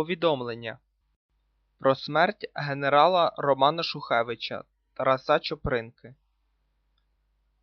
Повідомлення про смерть генерала Романа Шухевича Тараса Чопринки.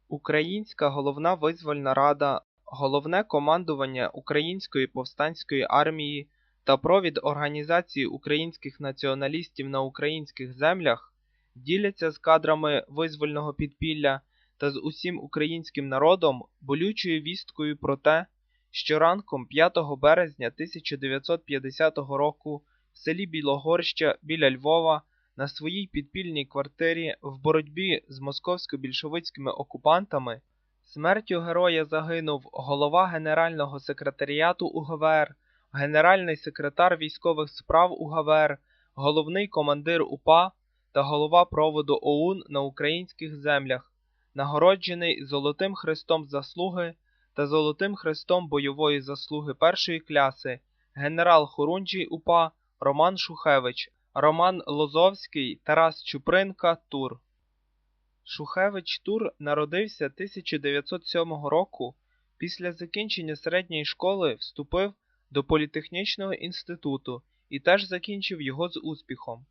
Українська Головна Визвольна Рада, Головне командування Української повстанської армії та провід Організації українських націоналістів на українських землях діляться з кадрами визвольного підпілля та з усім українським народом болючою вісткою про те, що ранком 5 березня 1950 року в селі Білогорща біля Львова на своїй підпільній квартирі в боротьбі з московсько-більшовицькими окупантами смертю героя загинув голова Генерального секретаріату УГВР, генеральний секретар військових справ УГВР, головний командир УПА та голова проводу ОУН на українських землях, нагороджений Золотим Хрестом Заслуги та Золотим Хрестом бойової заслуги першої кляси, генерал Хорунжій УПА Роман Шухевич, Роман Лозовський, Тарас Чупринка, Тур. Шухевич Тур народився 1907 року. Після закінчення середньої школи вступив до політехнічного інституту і теж закінчив його з успіхом.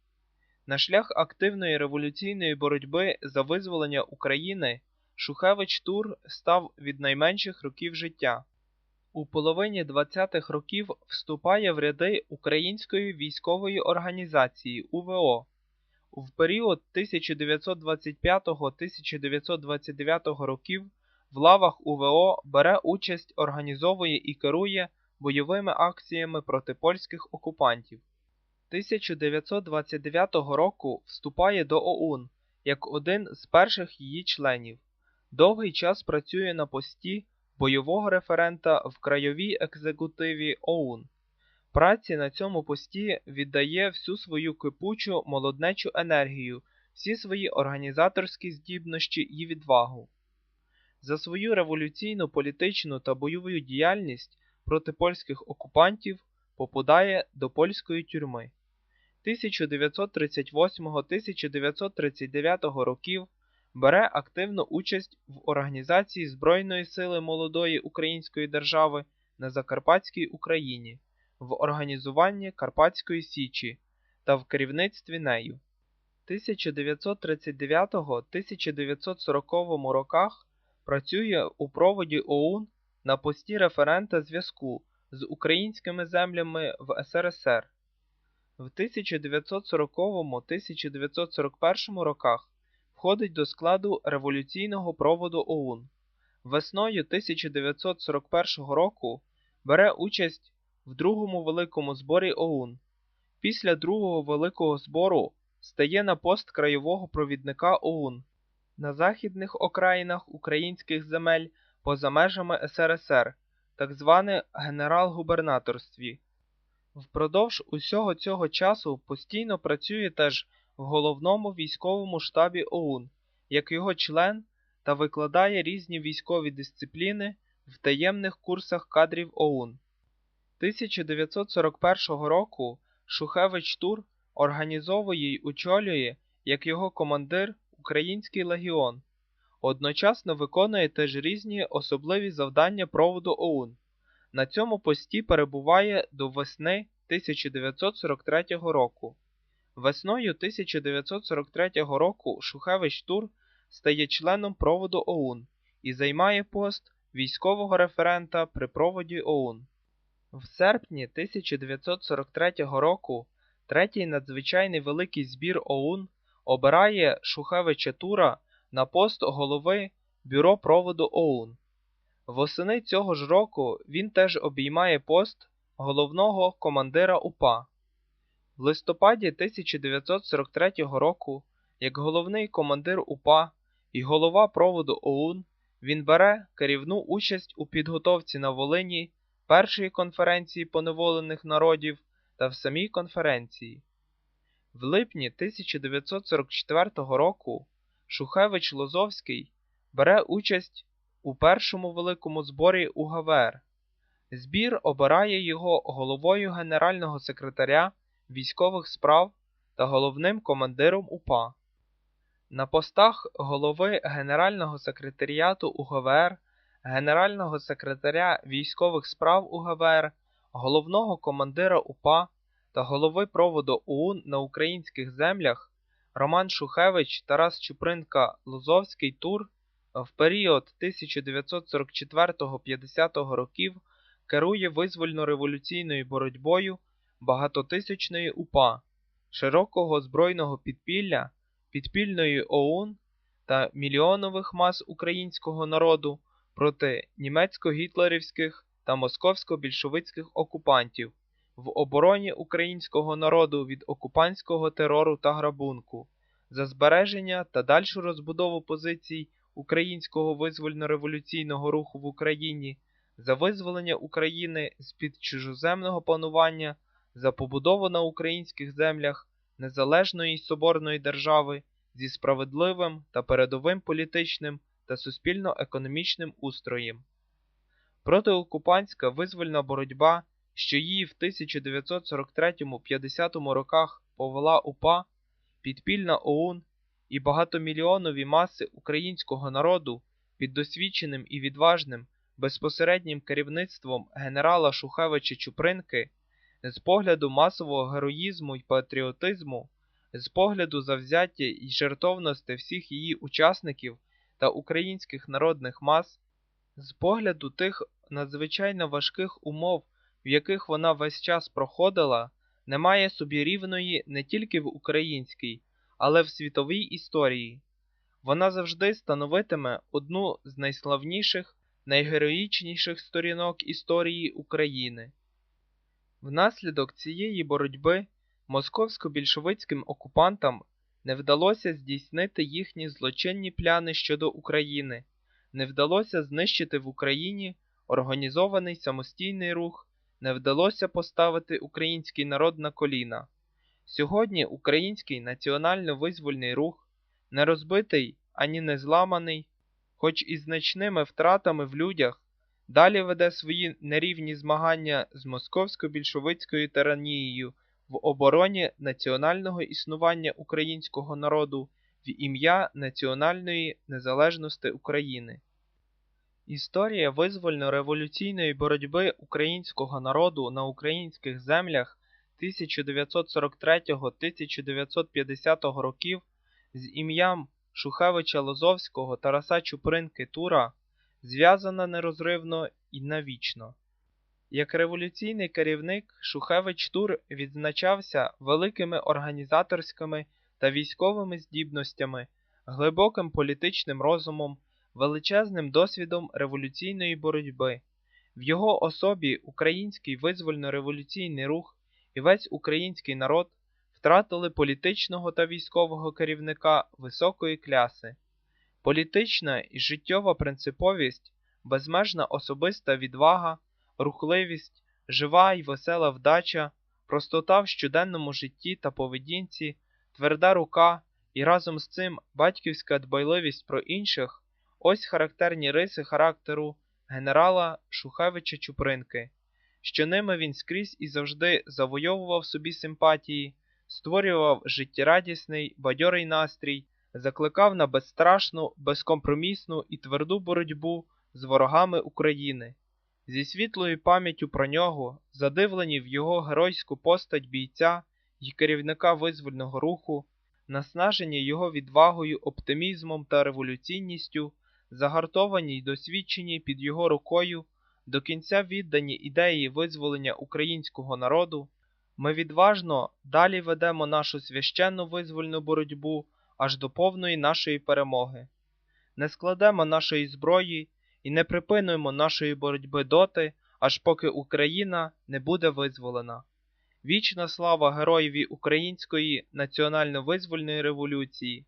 На шлях активної революційної боротьби за визволення України Шухевич Тур став від найменших років життя. У половині 20-х років вступає в ряди Української військової організації УВО. В період 1925-1929 років в лавах УВО бере участь, організовує і керує бойовими акціями проти польських окупантів. 1929 року вступає до ОУН як один з перших її членів. Довгий час працює на пості бойового референта в краєвій екзекутиві ОУН. Праці на цьому пості віддає всю свою кипучу молоднечу енергію, всі свої організаторські здібності і відвагу. За свою революційну політичну та бойову діяльність проти польських окупантів попадає до польської тюрми. 1938-1939 років бере активну участь в організації Збройної сили молодої української держави на Закарпатській Україні, в організуванні Карпатської Січі та в керівництві нею. 1939-1940 роках працює у проводі ОУН на пості референта зв'язку з українськими землями в СРСР. В 1940-1941 роках входить до складу революційного проводу ОУН. Весною 1941 року бере участь в другому великому зборі ОУН. Після другого великого збору стає на пост краєвого провідника ОУН на західних окраїнах українських земель поза межами СРСР, так зване генерал-губернаторстві. Впродовж усього цього часу постійно працює теж в головному військовому штабі ОУН, як його член та викладає різні військові дисципліни в таємних курсах кадрів ОУН. 1941 року Шухевич Тур організовує й очолює як його командир Український легіон, одночасно виконує теж різні особливі завдання проводу ОУН. На цьому пості перебуває до весни 1943 року. Весною 1943 року Шухевич Тур стає членом проводу ОУН і займає пост військового референта при проводі ОУН. В серпні 1943 року третій надзвичайний великий збір ОУН обирає Шухевича Тура на пост голови Бюро проводу ОУН. Восени цього ж року він теж обіймає пост головного командира УПА. В листопаді 1943 року, як головний командир УПА і голова проводу ОУН, він бере керівну участь у підготовці на Волині першої конференції поневолених народів та в самій конференції. В липні 1944 року Шухевич Лозовський бере участь у першому великому зборі УГВР. Збір обирає його головою Генерального секретаря військових справ та головним командиром УПА. На постах голови Генерального секретаріату УГВР, Генерального секретаря військових справ УГВР, головного командира УПА та голови проводу ОУН на українських землях Роман Шухевич Тарас Чупринка Лозовський Тур в період 1944-50 років керує визвольно-революційною боротьбою багатотисячної УПА, широкого збройного підпілля, підпільної ОУН та мільйонових мас українського народу проти німецько-гітлерівських та московсько-більшовицьких окупантів в обороні українського народу від окупантського терору та грабунку, за збереження та дальшу розбудову позицій українського визвольно-революційного руху в Україні, за визволення України з-під чужоземного панування, за побудову на українських землях незалежної соборної держави зі справедливим та передовим політичним та суспільно-економічним устроєм. Протиокупантська визвольна боротьба, що її в 1943-50 роках повела УПА, підпільна ОУН і багатомільйонові маси українського народу під досвідченим і відважним безпосереднім керівництвом генерала Шухевича Чупринки, з погляду масового героїзму й патріотизму, з погляду завзяття й жертовності всіх її учасників та українських народних мас, з погляду тих надзвичайно важких умов, в яких вона весь час проходила, немає собі рівної не тільки в українській, але в світовій історії. Вона завжди становитиме одну з найславніших, найгероїчніших сторінок історії України. Внаслідок цієї боротьби московсько-більшовицьким окупантам не вдалося здійснити їхні злочинні пляни щодо України, не вдалося знищити в Україні організований самостійний рух, не вдалося поставити український народ на коліна. Сьогодні український національно-визвольний рух не розбитий ані не зламаний, хоч і значними втратами в людях, далі веде свої нерівні змагання з московсько-більшовицькою тиранією в обороні національного існування українського народу в ім'я національної незалежності України. Історія визвольно-революційної боротьби українського народу на українських землях 1943-1950 років з ім'ям Шухевича Лозовського Тараса Чупринки Тура зв'язана нерозривно і навічно. Як революційний керівник Шухевич Тур відзначався великими організаторськими та військовими здібностями, глибоким політичним розумом, величезним досвідом революційної боротьби. В його особі український визвольно-революційний рух і весь український народ втратили політичного та військового керівника високої кляси. Політична і життєва принциповість, безмежна особиста відвага, рухливість, жива й весела вдача, простота в щоденному житті та поведінці, тверда рука і разом з цим батьківська дбайливість про інших ось характерні риси характеру генерала Шухевича Чупринки, що ними він скрізь і завжди завойовував собі симпатії, створював життєрадісний, бадьорий настрій, закликав на безстрашну, безкомпромісну і тверду боротьбу з ворогами України. Зі світлою пам'яттю про нього, задивлені в його геройську постать бійця й керівника визвольного руху, наснажені його відвагою, оптимізмом та революційністю, загартовані й досвідчені під його рукою, до кінця віддані ідеї визволення українського народу, ми відважно далі ведемо нашу священну визвольну боротьбу аж до повної нашої перемоги. Не складемо нашої зброї і не припинуємо нашої боротьби доти, аж поки Україна не буде визволена. Вічна слава героєві Української національно-визвольної революції,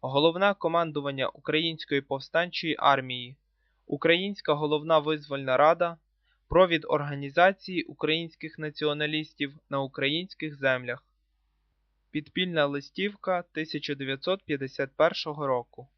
головне командування Української повстанчої армії, Українська головна визвольна рада, провід організації українських націоналістів на українських землях. Підпільна листівка 1951 року